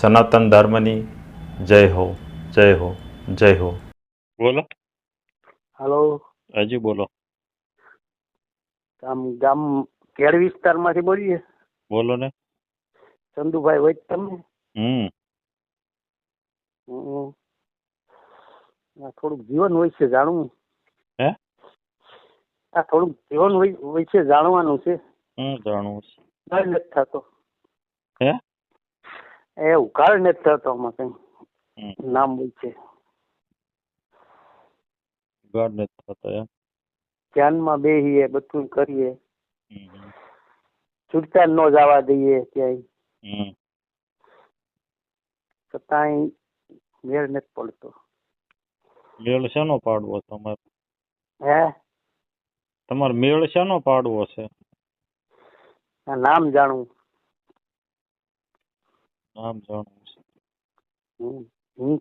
સનાતન ધર્મની જય હો જય હો જય હો. બોલો. હાલો. હજી બોલો. આમ ગામ કેળ વિસ્તારમાંથી બોલીએ? બોલો ને ચંદુભાઈ વૈદ તમે? હમ. હમ. આ થોડુંક જીવન હોય છે જાણવું. હે? આ થોડુંક જીવન હોય વિશે જાણવાનું છે. હમ જાણવું છે. નથી થતો. હે? એ ઉકાળ નથી થતો આમાં કઈ. નામ નામ છે. ઉકાળ નથી થતો એમ. ધ્યાનમાં બેહીએ બધું કરીએ. છૂટતા ન જવા દઈએ ક્યાંય. છતાંય મેળ નથી પડતો. મેળ શેનો પાડવો તમારે? હે? તમારે મેળ શેનો પાડવો છે? નામ જાણવું નામ જાણવું છે. હું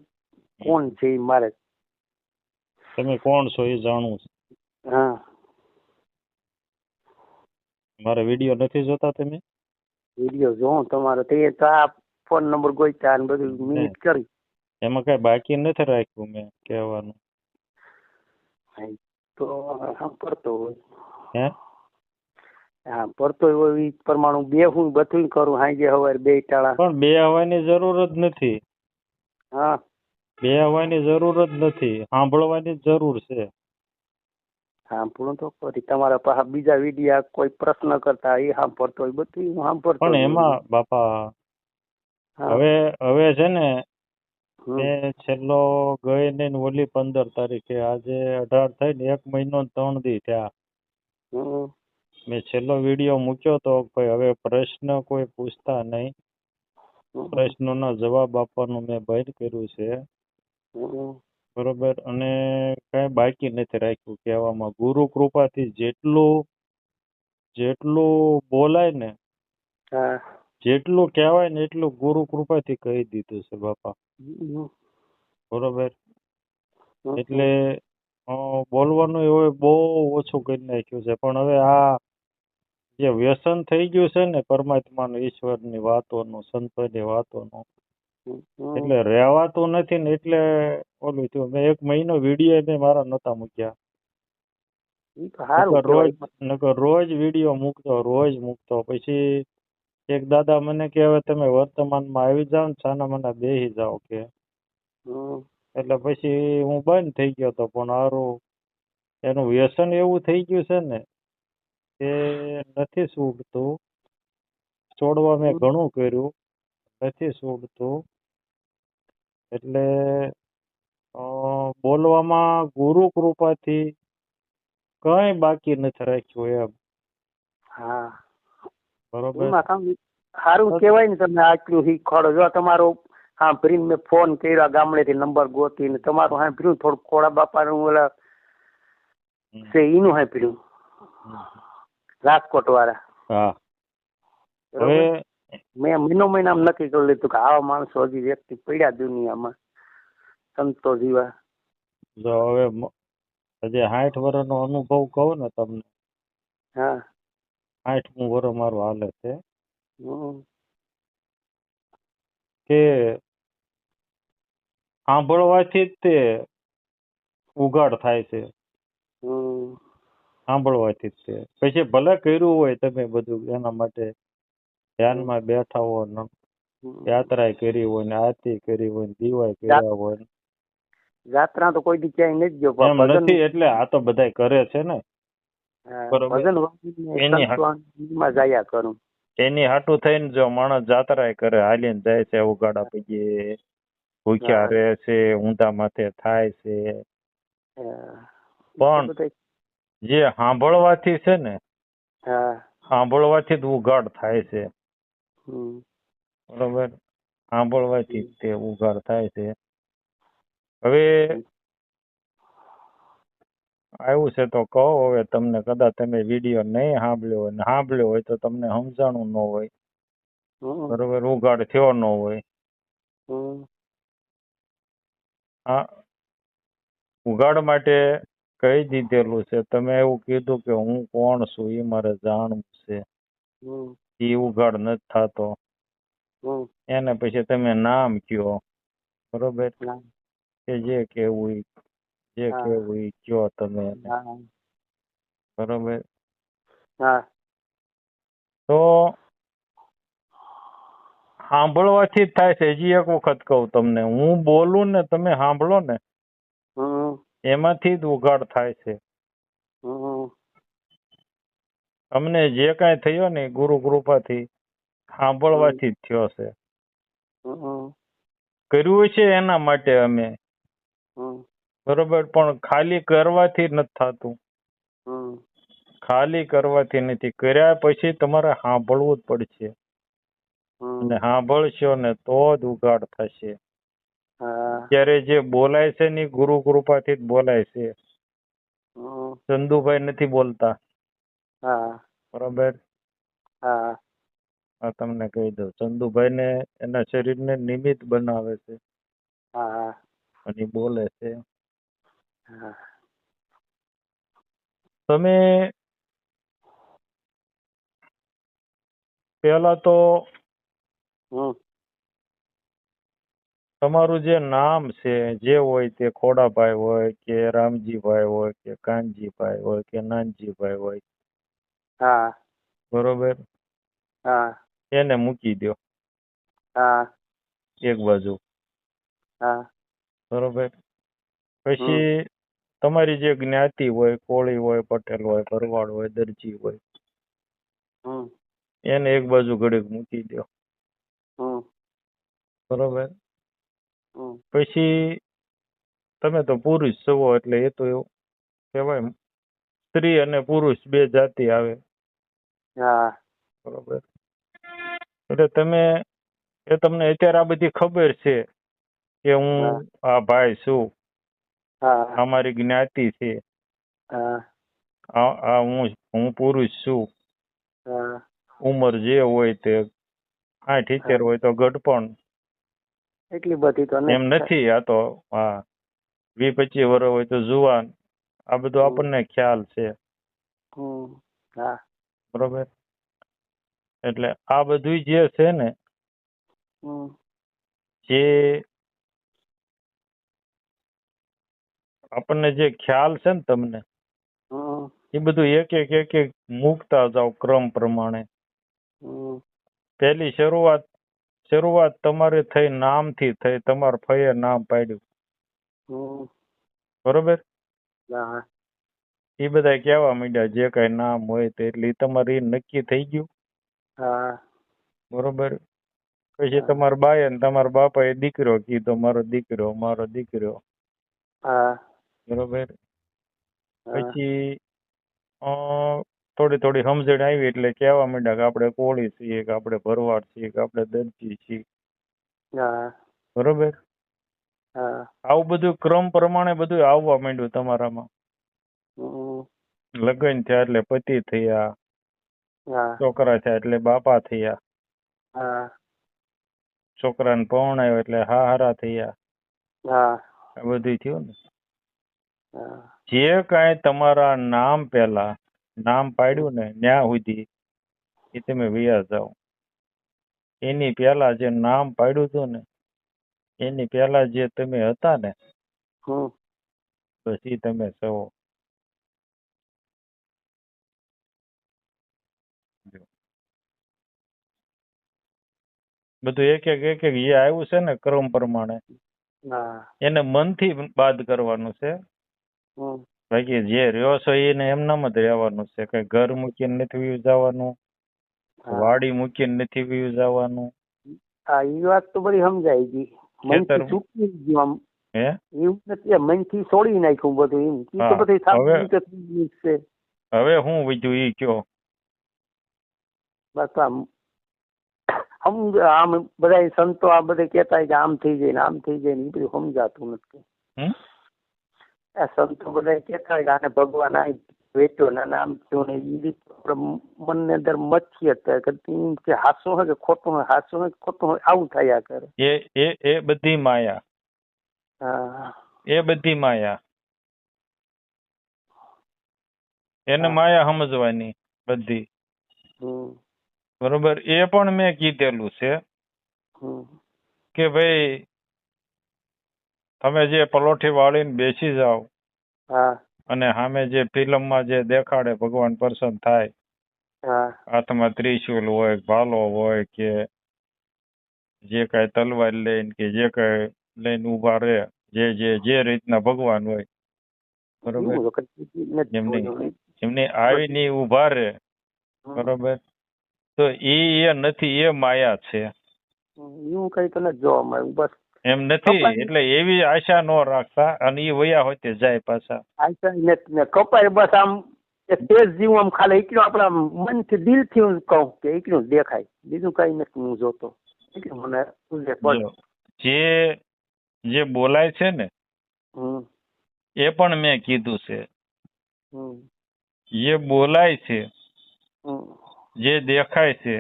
કોણ છે મારે? તમે કોણ છો એ જાણવું છે. હા. મારા વીડિયો નથી જોતા તમે? વીડિયો જોઉં તમારો તે તો આ ફોન નંબર ગોઈતા અને બધું મિનિટ કરી. એમાં કઈ બાકી નથી રાખ્યું મેં કહેવાનું. તો પડતો હોય. હે? હા હોય એ પ્રમાણે. બે હું બધું કરું હાંજે હવે બે ટાળા. પણ બે હવાની જરૂર જ નથી. હા. બે હવાની જરૂર જ નથી. સાંભળવાની જરૂર છે. સાંભળું તો કરી તમારા પાસે બીજા વિડીયા કોઈ પ્રશ્ન કરતા એ સાંભળતો હોય બધું હું સાંભળતો પણ એમાં બાપા હવે હવે છે ને. મેં છેલ્લો ગઈ ને ઓલી પંદર તારીખે આજે અઢાર થઈ ને એક મહિનો ત્રણ દી થયા. મેં છેલ્લો વીડિયો મૂક્યો તો ભાઈ હવે પ્રશ્ન કોઈ પૂછતા નહીં. પ્રશ્નોના જવાબ આપવાનું મેં બંધ કર્યું છે. બરોબર? અને કાંઈ બાકી નથી રાખ્યું કહેવામાં. ગુરુ કૃપાથી જેટલું જેટલું બોલાય ને જેટલું કહેવાય ને એટલું ગુરુ કૃપાથી કહી દીધું છે બાપા. બરોબર? એટલે બોલવાનું એવું બહુ ઓછું કરી નાખ્યું છે. પણ હવે આ જે વ્યસન થઈ ગયું છે ને પરમાત્માનું ઈશ્વરની વાતોનું સંતોની વાતોનું. એટલે રહેવાતું નથી ને એટલે ઓલું થયું. મેં એક મહિનો વીડિયો મેં મારા નતા મૂક્યા. રોજ નકર રોજ વીડિયો મૂકતો રોજ મૂકતો. પછી એક દાદા મને કે હવે તમે વર્તમાનમાં આવી જાઓ ને છાના મને બેસી જાઓ કે. એટલે પછી હું બંધ થઈ ગયો તો પણ હારું. એનું વ્યસન એવું થઈ ગયું છે ને કે નથી છૂટતું છોડવા મેં ઘણું કર્યું નથી છૂટતું એટલે બોલવામાં ગુરુ કૃપાથી કઈ બાકી નથી રાખ્યું એમ. હા. બરોબર? સારું કેવાય ને તમે આટલું શીખવાડો. જો તમારો હા પ્રીન મેં ફોન કર્યો ગામડેથી નંબર ગોતીને તમારું સાંભળ્યું થોડું ખોડા બાપાનું ઓલા. છે એનું હમ. રાજકોટ વાળા હા હવે મેં મહિનો મહિનામાં નક્કી કરી લીધું કે આવા માણસો હજી વ્યક્તિ પડ્યા દુનિયામાં. સંતો જીવા. જો હવે હજી સાઠ વર્ષનો અનુભવ કહું ને તમને. હા. સાઠમું વર્ષ મારું હાલે છે. કે સાંભળવાથી જ તે ઉઘાડ થાય છે. સાંભળવાથી જ છે. પછી ભલે કર્યું હોય તમે બધું એના માટે ધ્યાનમાં બેઠા હો ને. યાત્રા કરી હોય ને આરતી કરી હોય ને દીવાય કર્યા હોય યાત્રા તો કોઈ દી ક્યાંય નથી ગયો એમ નથી એટલે આ તો બધાય કરે છે ને. એની હાટ- જાયા કરું. એની હાટું થઈને જો માણસ જાત્રા કરે હાલીને જાય છે ઉગાડા પગે ભૂખ્યા રહે છે ઊંધા માથે થાય છે. પણ- જે સાંભળવાથી છે ને સાંભળવાથી જ ઉઘાડ થાય છે. બરોબર? સાંભળવાથી જ તે ઉઘાડ થાય છે. હવે આવ્યું છે તો કહો હવે તમને કદાચ તમે વીડિયો નહીં સાંભળ્યો હોય ને સાંભળ્યો હોય તો તમને સમજાણું ન હોય. બરોબર? ઉઘાડ થયો ન હોય. હા. ઉઘાડ માટે કહી દીધેલું છે. તમે એવું કીધું કે હું કોણ છું એ મારે જાણવું છે. હમ. એ ઉઘાડ નથી થતો. હમ. એને પછી તમે નામ કયો? બરોબર? હા કે જે કેવું ઈ જે હા. કેવું ઈ કયો તમે એને. હા બરોબર? હા. તો સાંભળવાથી જ થાય છે. હજી એક વખત કહું તમને. હું બોલું ને તમે સાંભળો ને. હમ એમાંથી જ ઉઘાડ થાય છે. અમને જે કાંઈ થયો ને ગુરુ કૃપાથી સાંભળવાથી જ થયો છે. કર્યું છે એના માટે અમે. બરોબર પણ ખાલી કરવાથી નથી થતું. ખાલી કરવાથી નથી. કર્યા પછી તમારે સાંભળવું જ પડશે. અને સાંભળશો ને તો જ ઉઘાડ થશે. હા ત્યારે જે બોલાય છે ને ગુરુ કૃપાથી જ બોલાય છે. ચંદુભાઈ નથી બોલતા. હા. બરોબર? હા. આ તમને કહી દઉં. ચંદુભાઈ ને એના શરીરને નિમિત્ત બનાવે છે. હા. અને બોલે છે. તમે પહેલા તો તમારું જે નામ છે જે હોય તે ખોડાભાઈ હોય કે રામજીભાઈ હોય કે કાનજીભાઈ હોય કે નાનજીભાઈ હોય. હા. બરોબર? હા. એને મૂકી દો હા. એક બાજુ. હા. બરોબર? પછી તમારી જે જ્ઞાતિ હોય કોળી હોય પટેલ હોય ભરવાડ હોય દરજી હોય. એને એક બાજુ ઘડીક મૂકી દો બરોબર? પછી તમે તો પુરુષ છો એટલે એ તો એવું કહેવાય સ્ત્રી અને પુરુષ બે જાતિ આવે. હા. બરોબર. એટલે તમે એ તમને અત્યારે આ બધી ખબર છે કે હું આ ભાઈ છું. અમારી જ્ઞાતિ છે. આ હું હું પુરુષ છું. ઉમર ઉંમર જે હોય તે આઠ ઇત્તેર હોય તો ગઢપણ એટલી બધી તો એમ નથી. આ તો હા. વી પચીસ વર્ષ હોય તો જુવાન. આ બધું આપણને ખ્યાલ છે. હા. બરોબર? એટલે આ બધું જે છે ને જે આપણને જે ખ્યાલ છે ને તમને એ બધું એક એક એક એક મૂકતા જાઓ ક્રમ પ્રમાણે. પહેલી શરૂઆત શરૂઆત તમારે થઈ નામથી થઈ તમારા ફઈએ નામ પાડ્યું. બરોબર? એ બધા કહેવા માંડ્યા જે કઈ નામ હોય તે એટલે તમારે નક્કી થઈ ગયું. બરોબર? પછી. તમારા બાએ ને તમારા એ દીકરો કીધો મારો દીકરો મારો દીકરો. બરોબર? પછી થોડી થોડી સમજણ આવી એટલે કહેવા માંડ્યા કે આપણે કોળી છીએ કે આપણે ભરવાડ છીએ કે આપણે દરજી છીએ. બરોબર? આવું બધું ક્રમ પ્રમાણે બધું આવવા માંડ્યું તમારામાં. લગ્ન થયા એટલે પતિ થયા. છોકરા થયા એટલે બાપા થયા. હા. છોકરાને પરણાયો એટલે હાહારા થયા. હા. આ બધું થયું ને? જે કાંઈ તમારા નામ પહેલા નામ પાડ્યું ને ન્યા સુધી એ તમે વયા જાઓ. એની પહેલા જે નામ પાડ્યું હતું ને એની પહેલા જે તમે હતા ને હમ. બસ ઈ તમે છો બધું એક એક એક એક એ આવ્યું છે ને ક્રમ પ્રમાણે. હા. એને મનથી બાદ કરવાનું છે. હમ. બાકી જે રહ્યો છો એને એમનામ જ રહેવાનું છે. કઈ ઘર મૂકીને નથી વયું જવાનું. વાડી મૂકીને નથી વયું જવાનું. હા એ વાત તો બધી સમજાઈ ગઈ. મનથી ચૂકી ગયું આમ. હે? એવું નથી મનથી છોડી નાખ્યું બધું એમ. તો બધી ગયું છે. હવે હું બીજું ઈ કયો? બસ આમ સમજ આમ બધા સંતો આ બધે કહેતા કે આમ થઈ જાય ને આમ થઈ જાય ને એ બધું સમજાતું નથી? આ સંતો બધા કહેતા હોય આને ભગવાન આ વેચ્યો ને આને આમ થયું ને એ રીતે મનની અંદર મચી હતા કે એમ કે હાસું હોય કે ખોટું હોય હાસું હોય ખોટું હોય આવું થયા કરે. એ એ એ બધી માયા. હા. એ બધી માયા. એને માયા સમજવાની બધી. બરોબર? એ પણ મેં કીધેલું છે કે ભાઈ તમે જે પલોઠી વાળીને બેસી હા. અને સામે જે ફિલ્મમાં જે દેખાડે ભગવાન પ્રસન્ન થાય હા. હાથમાં ત્રિશુલ હોય ભાલો હોય કે જે કાંઈ તલવાર લઈને કે જે કાંઈ લઈને ઊભા રહે જે જે જે રીતના ભગવાન હોય બરોબર? એમની એમની. આવીને ઊભા રહે બરોબર? તો એ એ નથી એ માયા છે. એવું કઈ તને નથી જોવા મળ્યું બસ એમ નથી એટલે એવી આશા ન રાખતા અને એ વયા હોય તે જાય પાછા. નથી કપાય બસ આમ તેજ જીવ આમ ખાલી એકલું આપણા મનથી દિલથી હું કહું કે એકલું દેખાય. બીજું કઈ નથી હું જોતો. એટલું મને જો, જે બોલાય છે ને એ પણ મેં કીધું છે. જે બોલાય છે જે દેખાય છે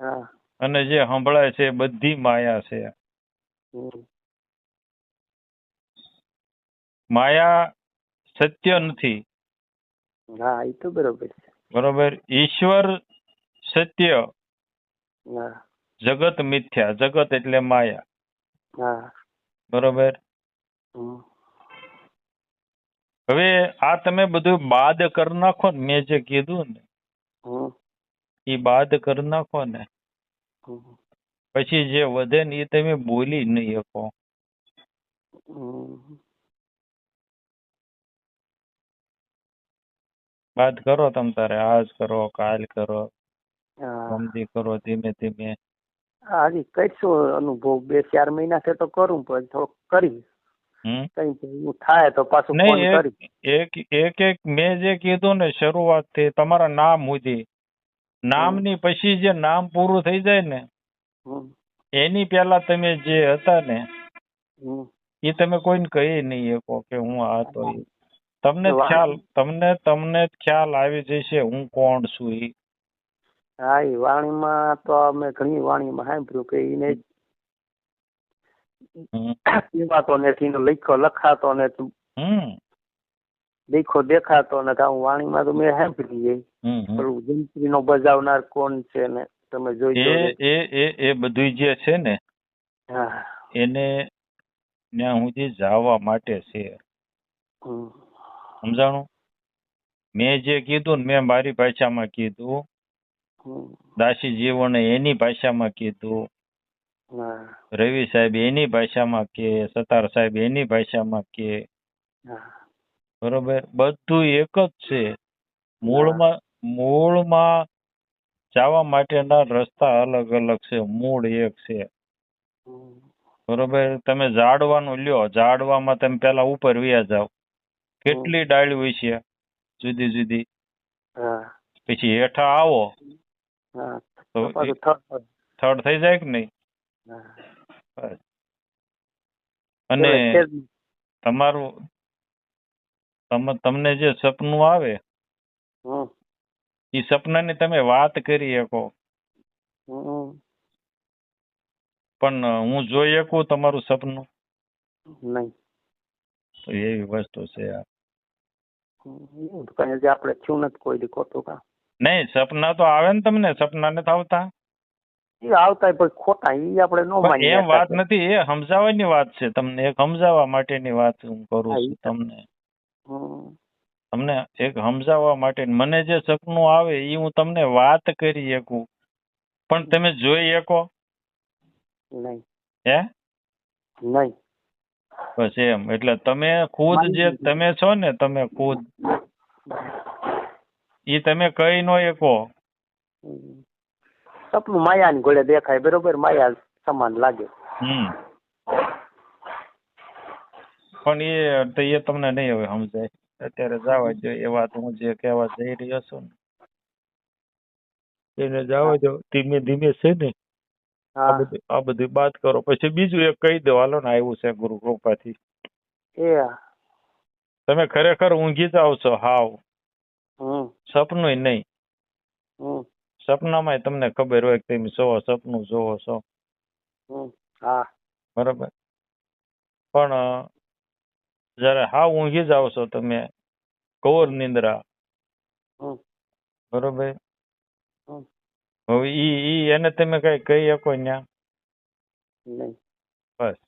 હા. અને જે સંભળાય છે બધી માયા છે. માયા સત્ય નથી હા એ તો બરોબર છે બરોબર ઈશ્વર સત્ય હા જગત મિથ્યા જગત એટલે માયા હા બરોબર હમ હવે આ તમે બધું બાદ કરી નાખો ને મેં જે કીધું ને હમ એ બાદ કરી નાખો ને હમ પછી જે વધે ને એ તમે બોલી નહીં શકો. વાત કરો તમ તારે આજ કરો કાલ કરો સમજી કરો ધીમે ધીમે. હાજી કરશું અનુભવ બે ચાર મહિના છે તો કરું પણ થોડોક કરી હમ. કઈ થાય તો પાછું ફોન કરી એક એક એક મેં જે કીધું ને શરૂઆતથી તમારા નામ સુધી. નામની પછી જે નામ પૂરું થઈ જાય ને એની પહેલા તમે જે હતા ને એ તમે કોઈને કહી નહીં શકો કે હું આ તો તમને ખ્યાલ તમને તમને ખ્યાલ આવી જશે હું કોણ છું એ. હા એ વાણીમાં તો અમે ઘણી વાણીમાં સાંભળ્યું કે એને. કહેવાતો નથી લખ્યો લખાતો ને હમ. દેખો દેખાતો ને કાં વાણીમાં તો મેં સાંભળી હમ હમ. પેલું બજાવનાર કોણ છે ને? તમે જોઈ એ એ એ એ બધું જે છે ને એને ત્યાં સુધી જવા માટે છે. સમજાણું? મેં જે કીધું ને મેં મારી ભાષામાં કીધું. દાસી જીવને એની ભાષામાં કીધું. રવિ સાહેબ એની ભાષામાં કે સતાર સાહેબ એની ભાષામાં કે. બરોબર? બધું એક જ છે. મૂળમાં મૂળમાં જવા માટેના રસ્તા અલગ અલગ છે મૂળ એક છે. બરોબર? તમે ઝાડવાનું લ્યો ઝાડવામાં તમે પેલા ઉપર વ્યા જાવ કેટલી ડાળી હોય છે જુદી? જુદી પછી હેઠા આવો. તો થર્ડ થઈ જાય કે નહીં? અને. તમારું તમ- તમને જે સપનું આવે. એ સપનાની તમે વાત કરી શકો હમ. પણ હું જોઈ શકું તમારું સપનું નહીં તો એવી વસ્તુ છે આ. હમ. એવું તો કઈ જે આપણે થયું નથી કોઈ દી ખોટું કામ નહીં સપના તો આવે ને તમને સપના નથી આવતા એ આવતા પણ ખોટા એ આપણે ન પણ માનીએ એમ વાત નથી એ સમજાવવાની વાત છે તમને એક સમજાવવા માટેની વાત હું કરું હા, છું ઈ તો. તમને હમ. તમને એક સમજાવવા માટે મને જે સપનું આવે એ હું તમને વાત કરી શકું. પણ તમે જોઈ શકો? નહીં. હે? નહીં. બસ એમ. એટલે તમે ખુદ જે તમે છો ને તમે ખુદ. એ તમે કઈ નો શકો સપનું માયાની ઘોડે દેખાય બરોબર? માયા સમાન લાગે. હમ. પણ એ તો એ તમને નહીં હવે સમજાય. અત્યારે જવા દો એ વાત હું જે કહેવા જઈ રહ્યો છું ને. એને જવા દો ધીમે ધીમે છે ને આ બધી આ બધું બાત કરો. પછી બીજું એક કહી દો. હાલો ને આવ્યું છે ગુરુ કૃપાથી. તમે ખરેખર ઊંઘી જાવ છો હાવ. સપનું નહીં. સપનામાં તમને ખબર હોય કે તમે જોવો સપનું જોવો છો. હા. બરાબર. પણ જ્યારે હા ઊંઘી જાવ છો તમે. કૌર નિંદ્રા. બરોબર? હવે ઈ ઈ એને તમે કઈ કહી શકો ન્યા? બસ.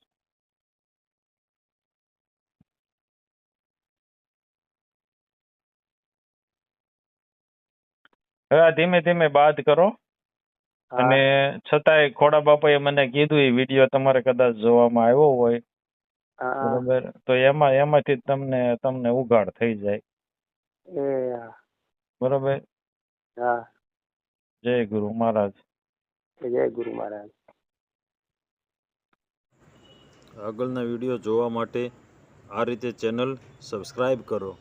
હવે ધીમે ધીમે બાદ કરો. અને છતાંય ખોડા બાપાએ મને કીધું એ વીડિયો તમારે કદાચ જોવામાં આવ્યો હોય. હા બરોબર. તો એમાં એમાંથી જ તમને તમને ઉઘાડ થઈ જાય. એ બરોબર? હા. જય ગુરુ મહારાજ. જય ગુરુ મહારાજ. આગળના વીડિયો જોવા માટે આ રીતે ચેનલ સબસ્ક્રાઈબ કરો.